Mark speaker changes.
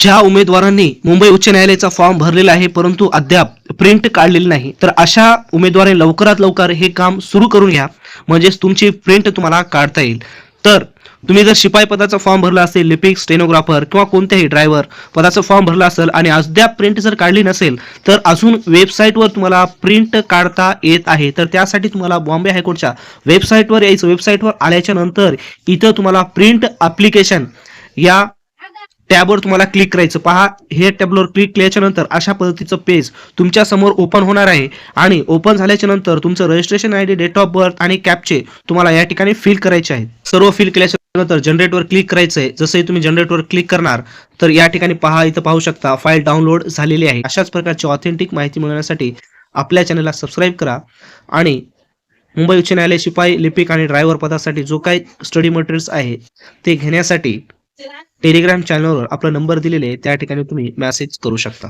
Speaker 1: ज्या उमेदवारांनी मुंबई उच्च न्यायालयाचा फॉर्म भरलेला आहे परंतु अद्याप प्रिंट काढलेली नाही तर अशा उमेदवारांनी लवकरात लवकर हे काम सुरू करून घ्या. म्हणजेच तुमची प्रिंट तुम्हाला काढता येईल. तर तुम्ही जर शिपाई पदाचा फॉर्म भरला असेल लिपिक स्टेनोग्राफर किंवा कोणत्याही ड्रायव्हर पदाचा फॉर्म भरला असेल आणि अद्याप प्रिंट जर काढली नसेल तर अजून वेबसाईटवर तुम्हाला प्रिंट काढता येत आहे. तर त्यासाठी तुम्हाला बॉम्बे हायकोर्टच्या वेबसाईटवर यायचं. वेबसाईटवर आल्याच्यानंतर इथं तुम्हाला प्रिंट अप्लिकेशन या टॅबवर तुम्हाला क्लिक करायचं. पहा हे टॅबवर क्लिक केल्याच्यानंतर अशा पद्धतीचं पेज तुमच्यासमोर ओपन होणार आहे. आणि ओपन झाल्याच्यानंतर तुमचं registration ID date of birth आणि कॅपचे तुम्हाला या ठिकाणी फिल करायचे आहेत. सर्व फिल केल्याच्यानंतर जनरेटवर क्लिक करायचं आहे जसंही तुम्ही जनरेटवर क्लिक करणार तर या ठिकाणी पहा इथं पाहू शकता फाईल डाउनलोड झालेली आहे. अशाच प्रकारची ऑथेंटिक माहिती मिळवण्यासाठी आपल्या चॅनलला सबस्क्राईब करा. आणि मुंबई उच्च न्यायालय शिपाई लिपिक आणि ड्रायव्हर पदासाठी जो काही स्टडी मटेरियल्स आहे ते घेण्यासाठी टेलिग्राम चॅनलवर आपला नंबर दिलेले आहे त्या ठिकाणी तुम्ही मेसेज करू शकता.